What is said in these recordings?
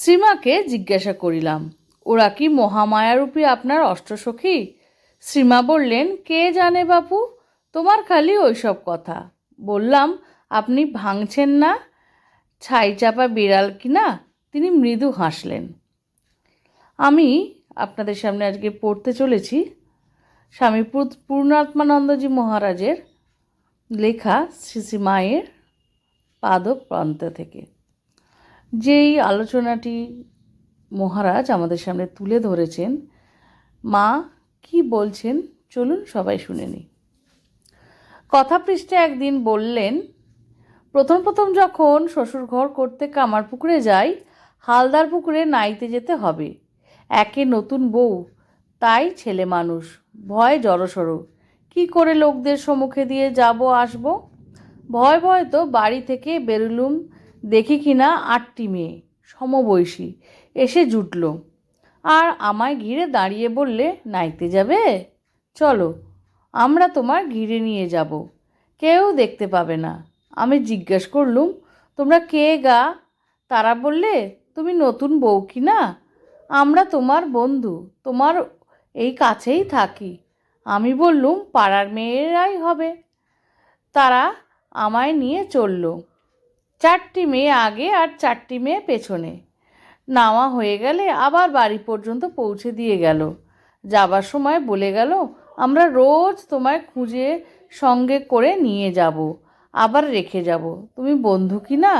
শ্রীমাকে জিজ্ঞাসা করিলাম, ওরা কি মহামায়ারূপী আপনার অষ্টসখী? শ্রীমা বললেন, কে জানে বাপু, তোমার খালি ওইসব কথা। বললাম, আপনি ভাঙছেন না? ছাই চাপা বিড়াল কি না? তিনি মৃদু হাসলেন। আমি আপনাদের সামনে আজকে পড়তে চলেছি স্বামী পূর্ণাত্মানন্দজি মহারাজের লেখা শ্রী শ্রী মায়ের পাদপ্রান্ত থেকে। যেই আলোচনাটি মহারাজ আমাদের সামনে তুলে ধরেছেন, মা কি বলছেন চলুন সবাই শুনে নিই। কথা পৃষ্ঠে একদিন বললেন, প্রথম প্রথম যখন শ্বশুর ঘর করতে কামার পুকুরে যাই, হালদার পুকুরে নাইতে যেতে হবে। একে নতুন বউ, তাই ছেলে মানুষ, ভয় জড়সড়ো। কি করে লোকদের সম্মুখে দিয়ে যাব আসব? ভয় ভয় তো বাড়ি থেকে বেরুলুম দেখি কিনা আটটি মেয়ে, সমবয়সী। এসে জুটল। আর আমায় ঘিরে দাঁড়িয়ে বললে, নাইতে যাবে? চলো, আমরা তোমার ঘিরে নিয়ে যাব। কেউ দেখতে পাবে না। আমি জিজ্ঞেস করলুম, তোমরা কে গা? তারা বললে, তুমি নতুন বউ কি না? আমরা তোমার বন্ধু, তোমার এই কাছেই থাকি। আমি বললুম, পাড়ার মেয়েরাই হবে। তারা আমায় নিয়ে চলল। চারটি মেয়ে আগে আর চারটি মেয়ে পেছনে। নামা হয়ে গেলে আবার বাড়ি পর্যন্ত পৌঁছে দিয়ে গেল। যাবার সময় বলে গেল, আমরা রোজ তোমায় খুঁজে সঙ্গে করে নিয়ে যাব, আবার রেখে যাব। তুমি বন্ধু কি না?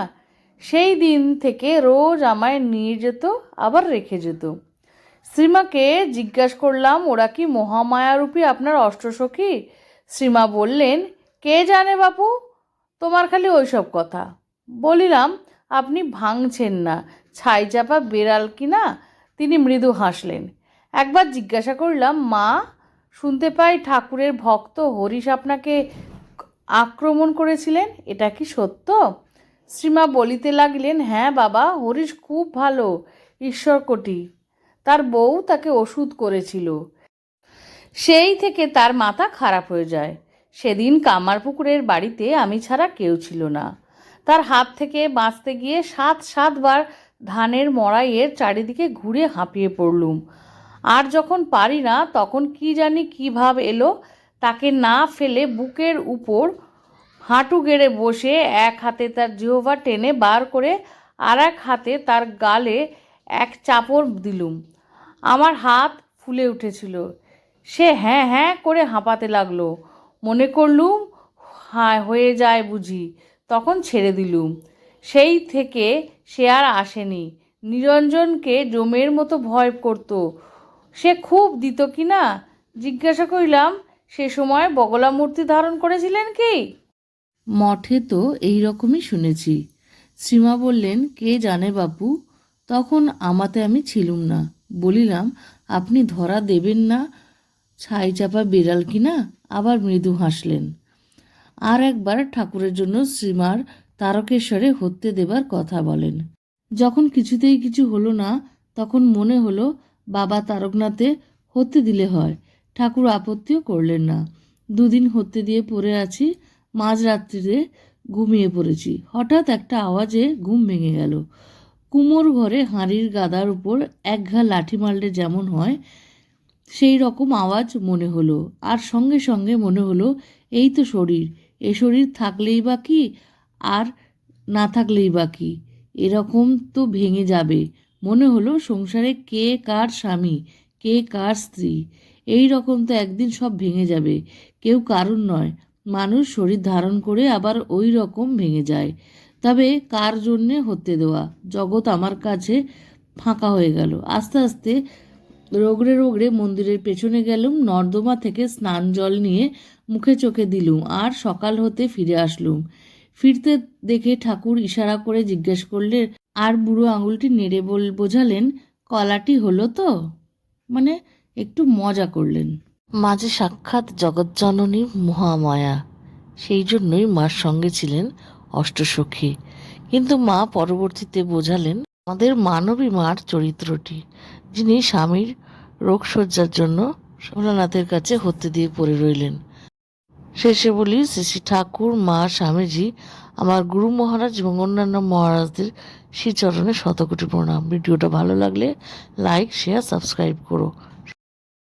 সেই দিন থেকে রোজ আমায় নিয়ে যেত, আবার রেখে যেত। শ্রীমাকে জিজ্ঞাসা করলাম, ওরা কি মহামায়ারূপী আপনার অষ্টসখী? শ্রীমা বললেন, কে জানে বাপু? তোমার খালি ওইসব কথা। বলিলাম, আপনি ভাঙছেন না, ছাই চাপা বেড়াল কি না? তিনি মৃদু হাসলেন। একবার জিজ্ঞাসা করলাম, মা, শুনতে পাই ঠাকুরের ভক্ত হরিশ আপনাকে আক্রমণ করেছিলেন, এটা কি সত্য? শ্রীমা বলিতে লাগলেন হ্যাঁ বাবা, হরিশ খুব ভালো, ঈশ্বরকটি। তার বউ তাকে ওষুধ করেছিল। সেই থেকে তার মাথা খারাপ হয়ে যায়। সেদিন কামারপুকুরের বাড়িতে আমি ছাড়া কেউ ছিল না। তার হাত থেকে বাঁচতে গিয়ে সাত সাতবার ধানের মড়াইয়ের চারিদিকে ঘুরে হাঁপিয়ে পড়লুম। আর যখন পারি না, তখন কি জানি কী ভাব এলো, তাকে না ফেলে বুকের উপর হাঁটু গেড়ে বসে এক হাতে তার জিহ্বা টেনে বার করে আর এক হাতে তার গালে এক চাপড় দিলুম। আমার হাত ফুলে উঠেছিল। সে হ্যাঁ হ্যাঁ করে হাঁপাতে লাগল। মনে করলুম হ্যাঁ হয়ে যায় বুঝি। তখন ছেড়ে দিলুম। সেই থেকে সে আর আসেনি। নিরঞ্জনকে জমের মতো ভয় করত। সে খুব দিত কি না? জিজ্ঞাসা করিলাম, সে সময় বগলা মূর্তি ধারণ করেছিলেন কি? মঠে তো এই রকমই শুনেছি। শ্রীমা বললেন, কে জানে বাপু? তখন আমাতে আমি ছিলুম না। বলিলাম, আপনি ধরা দেবেন না, ছাই চাপা বিড়াল কিনা আবার মৃদু হাসলেন। আর একবার ঠাকুরের জন্য শ্রীমার তারকেশ্বরে হত্যে দেবার কথা বলেন। যখন কিছুতেই কিছু হলো না, তখন মনে হলো, বাবা তারকনাথে হত্যে দিলে হয়, ঠাকুর আপত্তিও করলেন না। দুদিন হত্যে দিয়ে পড়ে আছি মাঝরাত্রিরে ঘুমিয়ে পড়েছি। হঠাৎ একটা আওয়াজে ঘুম ভেঙে গেল। কুমোর ঘরে হাঁড়ির গাদার উপর এক ঘা লাঠি মারলে যেমন হয়, সেই রকম আওয়াজ মনে হলো। আর সঙ্গে সঙ্গে মনে হলো, এই তো শরীর এ শরীর থাকলেই বা কি? আর না থাকলেই বা কি? এরকম তো ভেঙে যাবে। মনে হলো সংসারে কে কার স্বামী, কে কার স্ত্রী। এই রকম তো একদিন সব ভেঙে যাবে। কেউ কারণ নয়। মানুষ শরীর ধারণ করে আবার ওই রকম ভেঙে যায়। তবে কার জন্যে হতে দেওয়া? জগৎ আমার কাছে ফাঁকা হয়ে গেল। আস্তে আস্তে রোগড়ে রোগড়ে মন্দিরের পেছনে গেলুম, নর্দমা থেকে স্নান জল নিয়ে মুখে চোখে দিলুম, আর সকাল হতে ফিরে আসলুম। ফিরতে দেখে ঠাকুর ইশারা করে জিজ্ঞেস করলে আর বুড়ো আঙুলটি নেড়ে বল, বোঝালেন কলাটি হলো তো? মানে একটু মজা করলেন। মাঝে সাক্ষাৎ জগৎজননী মহামায়া। সেই জন্যই মার সঙ্গে ছিলেন অষ্টসখী। কিন্তু মা পরবর্তীতে বোঝালেন, আমাদের মানবী মার চরিত্রটি, যিনি স্বামীর রোগশয্যার জন্য ভোলানাথের কাছে হত্যে দিয়ে পড়ে রইলেন। শেষে বলি, শ্রী শ্রী ঠাকুর, মা, স্বামীজি, আমার গুরু মহারাজ এবং অন্যান্য মহারাজদের শ্রীচরণে শতকোটি প্রণাম। ভিডিওটা ভালো লাগলে লাইক শেয়ার সাবস্ক্রাইব করো।